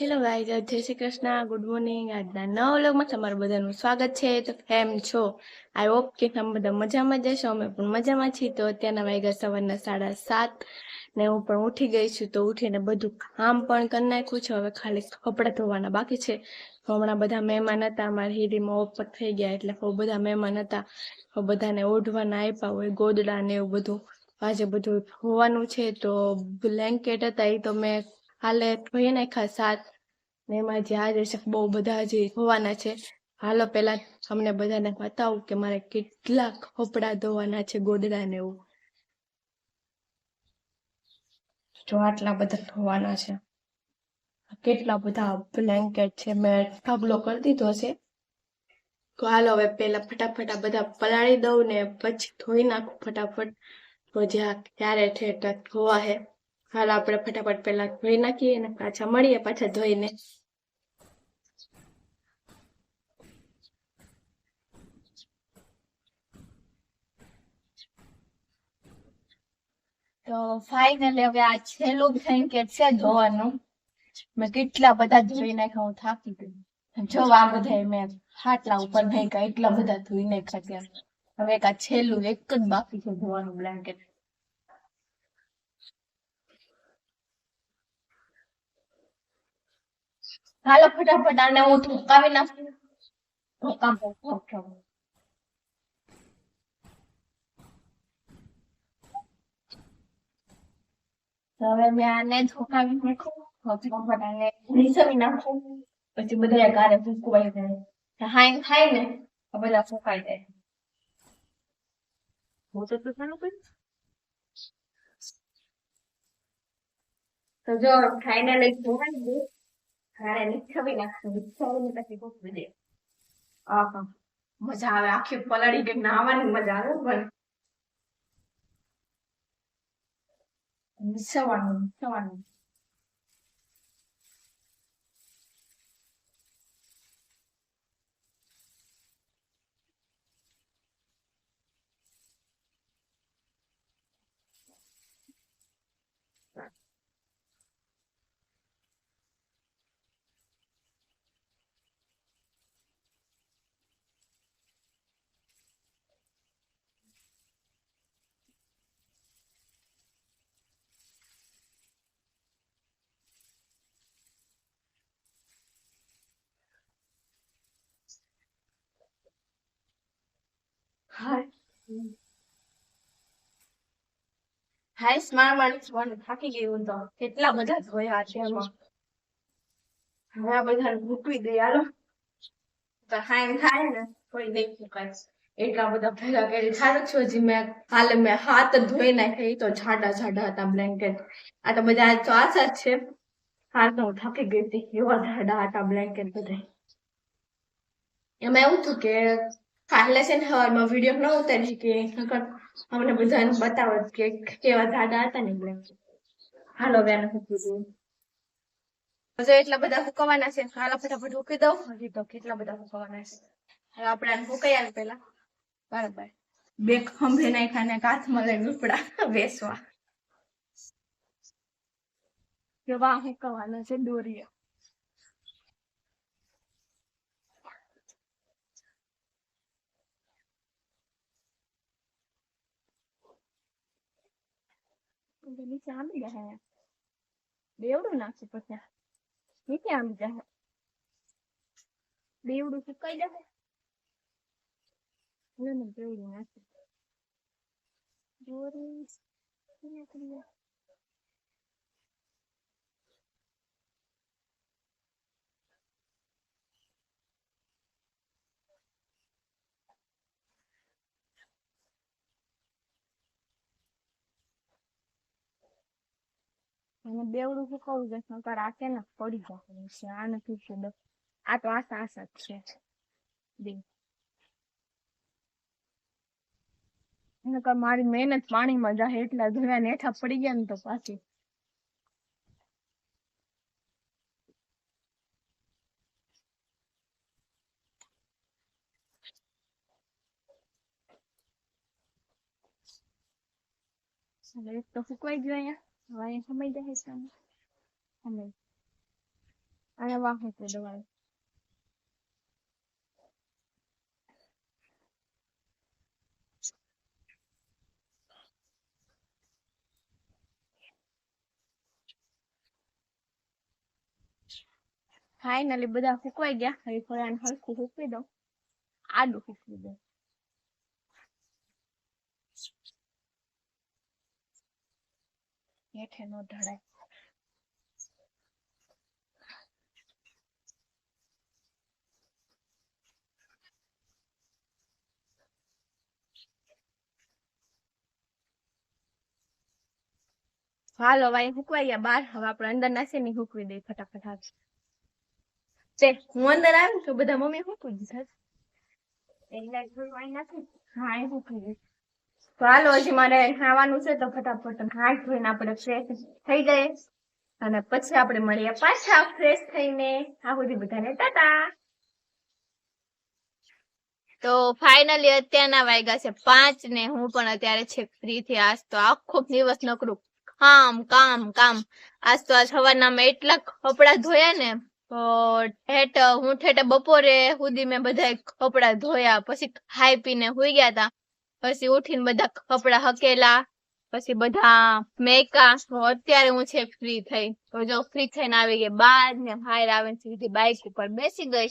Hello guys જય Shri Krishna, good morning. આજના નવ વ્લોગમાં તમારું બધાનું સ્વાગત છે. તો કેમ છો? આઈ હોપ કે તમે બધા મજામાં જશો અમે પણ મજામાં છીએ. તો અત્યારના વાગ્યા સવારના સાડા સાત ને હું પણ ઉઠી ગઈ છું. તો ઉઠીને બધું કામ પણ કરી નાખ્યું છે. હવે ખાલી કપડાં ધોવાના બાકી છે. હમણાં બધા મહેમાન હતા. અમારી હીરીમાં ઓપર થઈ ગયા. એટલે બધા મહેમાન હતા. બધાને ઓઢવાના આપ્યા હોય, ગોદડા ને એવું બધું. આજે બધું ધોવાનું છે. તો બ્લેન્કેટ હતા. એ તો મેં હાલે ધોઈ નાખ્યા સાત ને એમાં જે હાજર છે બહુ બધા હજી ધોવાના છે, હાલો પેલા અમને બધાને બતાવું કે મારે કેટલા કપડા ધોવાના છે ગોદડા ને એવું. જો આટલા બધા ધોવાના છે. કેટલા બધા બ્લેન્કેટ છે, મેં ઠબલો કરી દીધો છે. તો હાલો હવે પેલા ફટાફટ આ બધા પલાળી દઉં ને પછી ધોઈ નાખું ફટાફટ. તો જ્યાં ક્યારે ઠેઠ ધોવા હે. હાલ, આપણે ફટાફટ પેલા ધોઈ નાખીએ અને પાછા મળીએ, પાછા ધોઈને. તો ફાઇનલી હવે આ છેલ્લું બ્લેન્કેટ છે ધોવાનું. મેં કેટલા બધા ધોઈ નાખ્યા, હું થાકી ગઈ. જો આ બધા મેં હાટલા ઉપર નાખ્યા એટલા બધા ધોઈ નાખ્યા ત્યાં હવે એક આ છેલ્લું, એક જ બાકી છે ધોવાનું બ્લેન્કેટ હાલો ફટાફટ આને હું ધોકાવી નાખું. ધોકામ ધોકામ. હવે મેં આને ધોકાવી નાખું. ફટાફટ આને નીસવી નાખું. પછી બધા ગારે ભૂકવાઈ જાય. હાઈ થાય ને બધા ફૂંકાઈ જાય. હું તો જો ખાઈને ધોવાઈ ગયું. હારે નીચવી નાખશું નીચવીને પછી કોક દે આહા મજા આવે આખી પલળી ગઈ નાવાની મજા આવે પણ મિસવાનું નીચવાનું હાય સ્માર માણસ મને થાકી ગયું તો. કેટલા બધા ધોયા છે એમાં. હવે બધાને મૂકવી દે યાર તો હાય થાય ને. કોઈ નહીં ફૂકાય એટલા બધા ભેગા કરી. સારું છું હજી મેં કાલે મેં હાથ ધોઈ નાખી તો જાડા જાડા હતા બ્લેન્કેટ આ તો બધા તો આશા જ છે. હાલ તો હું થાકી ગઈ હતી. એવા જાડા હતા બ્લેન્કેટ બધા. એમાં એવું થયું કે કાલે છે ને સવારમાં વીડિયો ન ઉતારી કે અમને બધાને બતાવો કે કેવા જાડા હતા ને એટલે. હાલો બેન હું હજુ એટલા બધા હુકવાના છે. હાલો, ફટાફટ હુકી દઉં. હજી તો કેટલા બધા હુકવાના છે. હવે આપણે હુકાઈ આવે પેલા બરાબર. બે ખંભે નાખ્યા ને કાથમાં લઈને ઉપડા, બેસવા. કેવા હુકવાના છે, દોરીએ. નીચે આંબી જાય બેવડું નાખશે પછી નીચે આંબી જાય બેવડું સુકાઈ જશે બેવડું નાખશે દોરી અને બેવડું સુકવવું જશે નકર આ છે ને, પડી જાય છે, આ નથી છે આ તો આશા આશા જ છે. નકર મારી મહેનત પાણીમાં જાય એટલા ધોયા ને હેઠા પડી ગયા ને તો પાછી. એક તો સુકવાઈ ગયો અહીંયા. હવે અહીંયા સમય જાય છે આમાં. સમય અને વાહ મૂકી દેવાનું ફાઇનલી બધા સુકવાઈ ગયા હવે થોડાને હલકું સૂકવી દઉં આડું સૂકવી દઉં હેઠે નો ઢળાય હાલો ભાઈ હુકવાઈ ગયા બાર. હવે આપણે અંદર નાસી ને હુકવી દઈ ફટાફટ હાથ તે, હું અંદર આવી તો બધા મમ્મી હુકવી દીધા છે. હા એ હુકવી દીધું તો હજી મારે ખાવાનું છે તો ફટાફટ હાથ ધોઈને આપણે ફ્રેશ થઈ જઈએ. અને પછી આપણે મળીએ પાછા ફ્રેશ થઈને. આ બધાને, ટાટા! તો ફાઇનલી અત્યારના વાગ્યા છે પાંચ ને હું પણ અત્યારે છે ફ્રી થી. આજ તો આખો દિવસ નકરું કામ કામ કામ. આજ તો આજ સવારના એટલા કપડા ધોયા ને, તો ઠેઠ હું ઠેઠ બપોરે સુધી મેં બધા કપડા ધોયા, પછી ખાઈ પીને સુઈ ગયા તા. પછી ઉઠીને બધા કપડા હકેલા, પછી બધા મેકા. અત્યારે હું છે ફ્રી થઈ. તો જો ફ્રી થઈને આવી ગઈ. બાર ને બહાર આવીને સીધી બાઇક ઉપર બેસી ગઈ.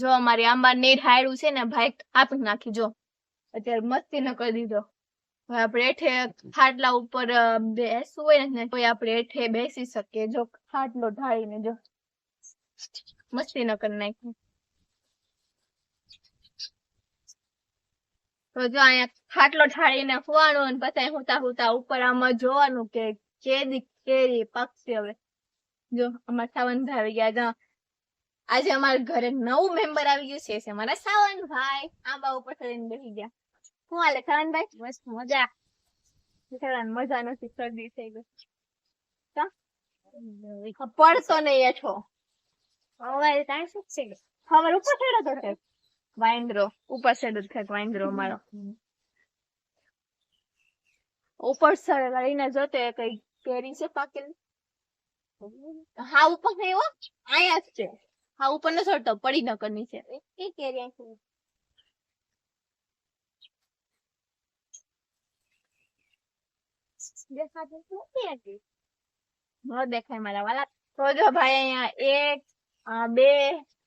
જો અમારી આંબા નીર હાયરું છે ને ભાઈ આપી નાખી, જો. અત્યારે મસ્તી ન કરી દીધો. આપણે હેઠે ખાટલા ઉપર બેસવું હોય ને તો આપણે હેઠે બેસી શકીએ. જો ખાટલો ઢાળીને જો મસ્તી ન કરી નાખી તો જો અહીંયા ખાટલો ઠાળીને સુવાનું અને પછી હુતા હુતા ઉપર આમાં જોવાનું કે કેરી કેરી પક્ષી હવે. જો અમારા સાવંત આવી ગયા. જો આજે અમારા ઘરે નવું મેમ્બર આવી ગયું છે એ છે મારા સાવનભાઈ આંબા ઉપર ચડીને બેસી ગયા. શું હાલે સાવનભાઈ મસ્ત મજા. બિચારાને મજા નથી શરદી થઈ ગઈ? પડતો નહીં એઠો હવે કાંઈ શું છે? ખબર ઉપર ચડ્યો તો છે. વાંદરો. ઉપર જ છે વાંદરો અમારો. ઉપર લઈને જતો કઈ કેરી છે પાકેલ? હા ઉપર નહીં હો. આયા જ છે. હા ઉપર ન ચડતો પડી ન કરની છે. એ કેરી છે. દેખાય મારા વાલા. તો જો ભાઈ અહીંયા એક આ બે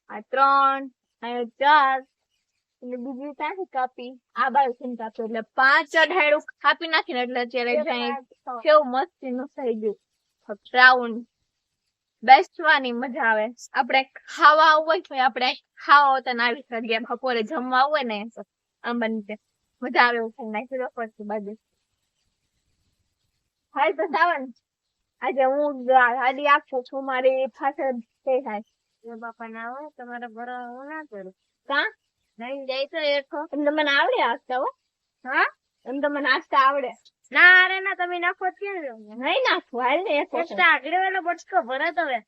આ ત્રણ ચાર અને બીજું ક્યાંથી કાપી. આ બાજુથી કાપી એટલે પાંચ અઢાડું કાપી નાખીને એટલે અત્યારે જાય કેવું મસ્તી નું થઈ ગયું. રાઉન્ડ. બેસવાની મજા આવે. આપણે ખાવા હોય તો આપણે ખાવા હોતા આવી શકીએ બપોરે જમવા હોય ને આમ બની મજા આવે એવું થઈ નાખી દો પછી બાજુ. હાલ તો સાવન આજે હું ગાડી આપું છું. મારી પાછળ થઈ થાય બાપા ના હોય તમારે ભરવા ના કરું. કા? નહીં જાય તો એક એમ તો આવડે આપતા હો હા એમ તો મને આવડે ના અરે ના તમે નાખો કેમ નહીં નાખવું હાલ ને એક આગળ વાળો બટકો ભરત હવે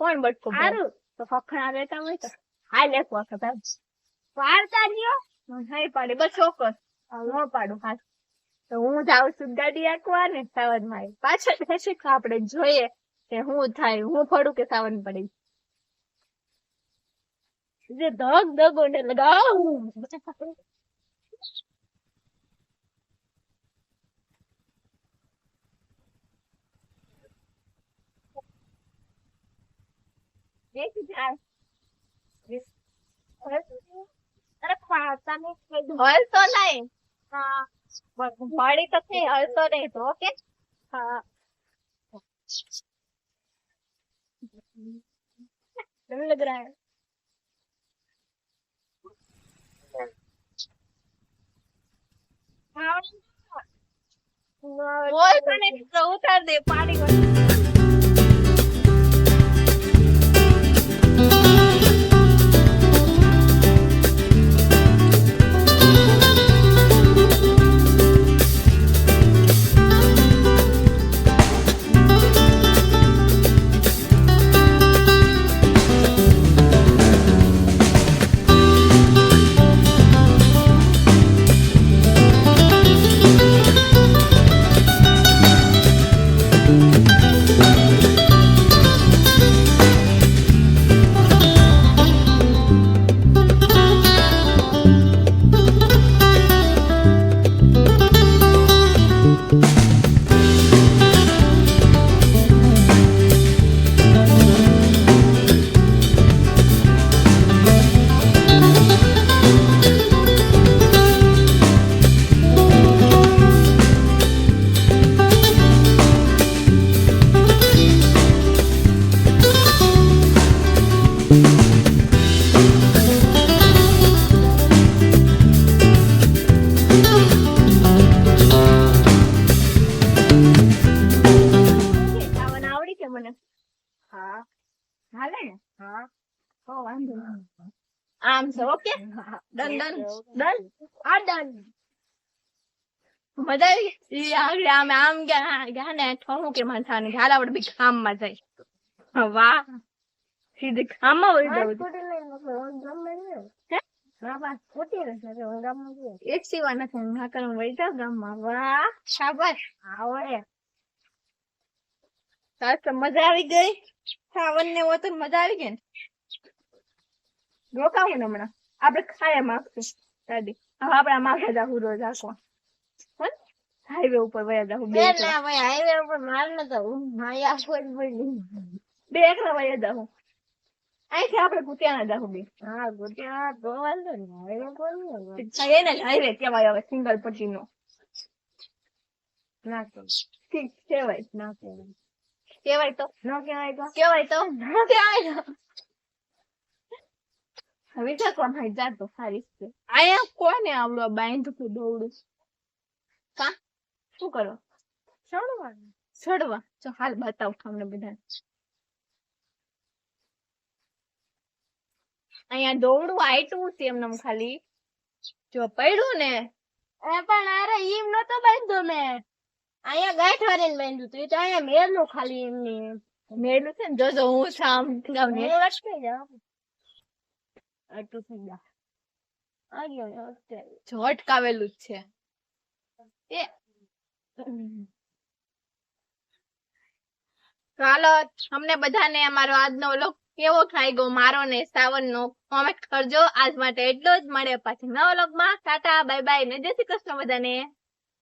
કોણ બટકો સારું તો ફખણા રહેતા હોય તો હાલ એક વખત હાલ પાડતા રહ્યો નહીં પાડે બસ ચોક્કસ ન પાડું હાલ તો હું જાઉં છું ગાડી આંકવા ને સાવનમાં પાછળ બેસી આપણે જોઈએ કે હું થાય હું પડું કે સાવન પડે The dog, dog on the This Also na to say also okay? Ah. Dami. ઉતાર દે પાણી હાલે? ને હા. તો વાંધો આમ છે ઓકે? Done done. ડન? આ ડન. મજા આવી? આગળ આમ આમ ગયા ગયા ને થોડું કે કે હાલ આપણે બી કામમાં જાય. વાહ. સીધે કામમાં વળી જવું નથી ગામમાં એક સિવા નથી વળી જાવ ગામમાં. વાહ. શાબાશ. આવડે. તો મજા આવી ગઈ. ખાવન ને તો મજા આવી ગઈ ને. રોકાવું ને હમણાં. આપણે ખાયા માંગશું. દાદી હવે આપણે માગે જાહું રોજ આખો. હાઈવે ઉપર વયા જાહું બે ના ભાઈ હાઈવે ઉપર માર ન તો હું આખો જ પડી બે એકલા વયા જાહું. અહીંથી આપણે કુતિયાના જાહું બે. હા ગુજરાત તો વાંધો ને હાઈવે નહીં એને જ હાઈવે કહેવાય હવે સિંગલ પછી નો ના ઠીક કહેવાય. ના કહેવાય. કહેવાય તો? ન કહેવાય તો? કહેવાય તો? કહેવાય તો? હવે ચાકવા ભાઈ જાતો સારી છે. અહીંયા કોને આવડો બાંધું દોડું કા? શું કરો? ચડવાનું ચડવા જો હાલ બતાવ તમને બધા અહીંયા દોડું આયટું છે એમને ખાલી. જો પડ્યું ને? એ પણ અરે ઈમ નતો બાંધ્યો મેં. અહીંયા ગાંઠ વાળીને બાંધ્યું તું એ તો અહીંયા મેરનું ખાલી એમની મેલું છે ને જોજો હું સામ હું અટકી જાઉં આટલું થઈ જા આવ્યો જો અટકાવેલું જ છે. એ. ચાલો અમને બધાને અમારો આજનો વ્લોગ કેવો ખાઈ ગયો મારો ને સાવન નો કોમેન્ટ કરજો. આજ માટે એટલો જ મળે પાછી નવા વ્લોગમાં. ટાટા બાય બાય ને જય શ્રી કૃષ્ણ બધાને.